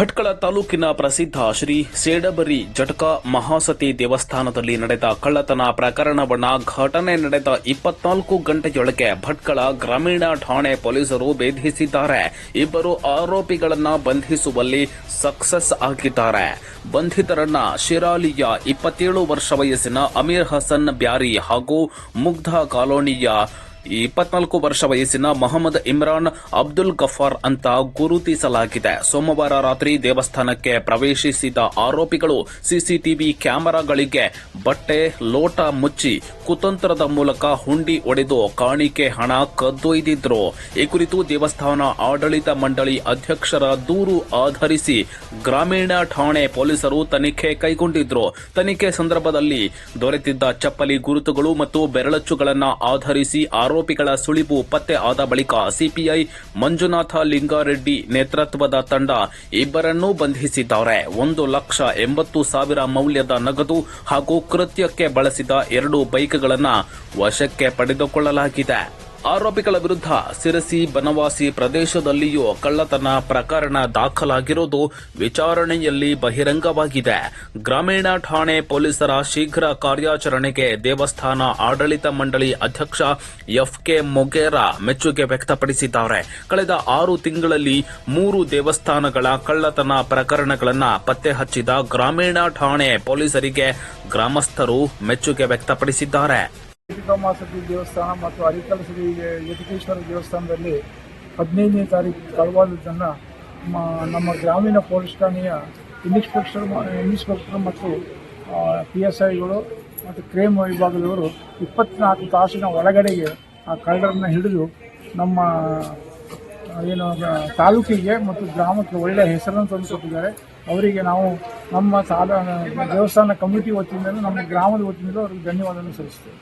ಭಟ್ಕಳ ತಾಲೂಕಿನ ಪ್ರಸಿದ್ಧ ಶ್ರೀ ಸೇಡಬರಿ ಜಟಕ ಮಹಾಸತಿ ದೇವಸ್ಥಾನದಲ್ಲಿ ನಡೆದ ಕಳ್ಳತನ ಪ್ರಕರಣವನ್ನ ಘಟನೆ ನಡೆದ ಇಪ್ಪತ್ನಾಲ್ಕು ಗಂಟೆಯೊಳಗೆ ಭಟ್ಕಳ ಗ್ರಾಮೀಣ ಠಾಣೆ ಪೊಲೀಸರು ಬೇಧಿಸಿದ್ದಾರೆ ಇಬ್ಬರು ಆರೋಪಿಗಳನ್ನ ಬಂಧಿಸುವಲ್ಲಿ ಸಕ್ಸಸ್ ಆಗಿದ್ದಾರೆ. ಬಂಧಿತರನ್ನ ಶಿರಾಲಿಯ ಇಪ್ಪತ್ತೇಳು ವರ್ಷ ವಯಸ್ಸಿನ ಅಮೀರ್ ಹಸನ್ ಬ್ಯಾರಿ ಹಾಗೂ ಮುಗ್ಧ ಕಾಲೋನಿಯ ಇಪ್ಪತ್ನಾಲ್ಕು ವರ್ಷ ವಯಸ್ಸಿನ ಮೊಹಮ್ಮದ್ ಇಮ್ರಾನ್ ಅಬ್ದುಲ್ ಗಫಾರ್ ಅಂತ ಗುರುತಿಸಲಾಗಿದೆ ಸೋಮವಾರ ರಾತ್ರಿ ದೇವಸ್ಥಾನಕ್ಕೆ ಪ್ರವೇಶಿಸಿದ ಆರೋಪಿಗಳು ಸಿಸಿಟಿವಿ ಕ್ಯಾಮೆರಾಗಳಿಗೆ ಬಟ್ಟೆ, ಲೋಟ ಮುಚ್ಚಿ ಕುತಂತ್ರದ ಮೂಲಕ ಹುಂಡಿ ಒಡೆದು ಕಾಣಿಕೆ ಹಣ ಕದ್ದೊಯ್ದಿದ್ರು. ಈ ಕುರಿತು ದೇವಸ್ಥಾನ ಆಡಳಿತ ಮಂಡಳಿ ಅಧ್ಯಕ್ಷರ ದೂರು ಆಧರಿಸಿ ಗ್ರಾಮೀಣ ಠಾಣೆ ಪೊಲೀಸರು ತನಿಖೆ ಕೈಗೊಂಡಿದ್ರು. ತನಿಖೆ ಸಂದರ್ಭದಲ್ಲಿ ದೊರೆತಿದ್ದ ಚಪ್ಪಲಿ ಗುರುತುಗಳು ಮತ್ತು ಬೆರಳಚ್ಚುಗಳನ್ನು ಆಧರಿಸಿ ಆರೋಪಿಗಳ ಸುಳಿವು ಪತ್ತೆ ಆದ ಬಳಿಕ ಸಿಪಿಐ ಮಂಜುನಾಥ ಲಿಂಗಾರೆಡ್ಡಿ ನೇತೃತ್ವದ ತಂಡ ಇಬ್ಬರನ್ನೂ ಬಂಧಿಸಿದ್ದಾರೆ. ಒಂದು ಲಕ್ಷ ಎಂಬತ್ತು ಸಾವಿರ ಮೌಲ್ಯದ ನಗದು ಹಾಗೂ ಕೃತ್ಯಕ್ಕೆ ಬಳಸಿದ ಎರಡು ಬೈಕ್ಗಳನ್ನು ವಶಕ್ಕೆ ಪಡೆದುಕೊಳ್ಳಲಾಗಿದೆ. ಆರೋಪಿಗಳ ವಿರುದ್ಧ ಸಿರಸಿ ಬನವಾಸಿ ಪ್ರದೇಶದಲ್ಲಿಯೂ ಕಳ್ಳತನ ಪ್ರಕರಣ ದಾಖಲಾಗಿರುವುದು ವಿಚಾರಣೆಯಲ್ಲಿ ಬಹಿರಂಗವಾಗಿದೆ. ಗ್ರಾಮೀಣ ಠಾಣೆ ಪೊಲೀಸರ ಶೀಘ್ರ ಕಾರ್ಯಾಚರಣೆಗೆ ದೇವಸ್ಥಾನ ಆಡಳಿತ ಮಂಡಳಿ ಅಧ್ಯಕ್ಷ ಎಫ್ಕೆ ಮೊಗೇರಾ ಮೆಚ್ಚುಗೆ ವ್ಯಕ್ತಪಡಿಸಿದ್ದಾರೆ. ಕಳೆದ ಆರು ತಿಂಗಳಲ್ಲಿ ಮೂರು ದೇವಸ್ಥಾನಗಳ ಕಳ್ಳತನ ಪ್ರಕರಣಗಳನ್ನು ಪತ್ತೆ ಹಚ್ಚಿದ ಗ್ರಾಮೀಣ ಠಾಣೆ ಪೊಲೀಸರಿಗೆ ಗ್ರಾಮಸ್ಥರು ಮೆಚ್ಚುಗೆ ವ್ಯಕ್ತಪಡಿಸಿದ್ದಾರೆ. ಮಾಸತಿ ದೇವಸ್ಥಾನ ಮತ್ತು ಅರಿಕಲ್ ಶ್ರೀ ಯತಿಕೇಶ್ವರ ದೇವಸ್ಥಾನದಲ್ಲಿ ಹದಿನೈದನೇ ತಾರೀಕು ಕಳವಾದದ್ದನ್ನು ನಮ್ಮ ಗ್ರಾಮೀಣ ಪೊಲೀಸ್ ಠಾಣೆಯ ಇನ್ಸ್ಪೆಕ್ಟರ್ ಇನ್ಸ್ಪೆಕ್ಟರ್ ಮತ್ತು ಪಿ ಎಸ್ ಐಗಳು ಮತ್ತು ಕ್ರೈಮ್ ವಿಭಾಗದವರು ಇಪ್ಪತ್ನಾಲ್ಕು ತಾಸಿನ ಒಳಗಡೆಗೆ ಆ ಕಳ್ಳರನ್ನು ಹಿಡಿದು ನಮ್ಮ, ಏನು, ತಾಲೂಕಿಗೆ ಮತ್ತು ಗ್ರಾಮಕ್ಕೆ ಒಳ್ಳೆಯ ಹೆಸರನ್ನು ತಂದುಕೊಟ್ಟಿದ್ದಾರೆ. ಅವರಿಗೆ ನಾವು ನಮ್ಮ ಸಾಲ ದೇವಸ್ಥಾನ ಕಮಿಟಿ ವತಿಯಿಂದಲೂ, ನಮ್ಮ ಗ್ರಾಮದ ವತಿಯಿಂದಲೂ ಅವರಿಗೆ ಧನ್ಯವಾದವನ್ನು ಸಲ್ಲಿಸ್ತೇವೆ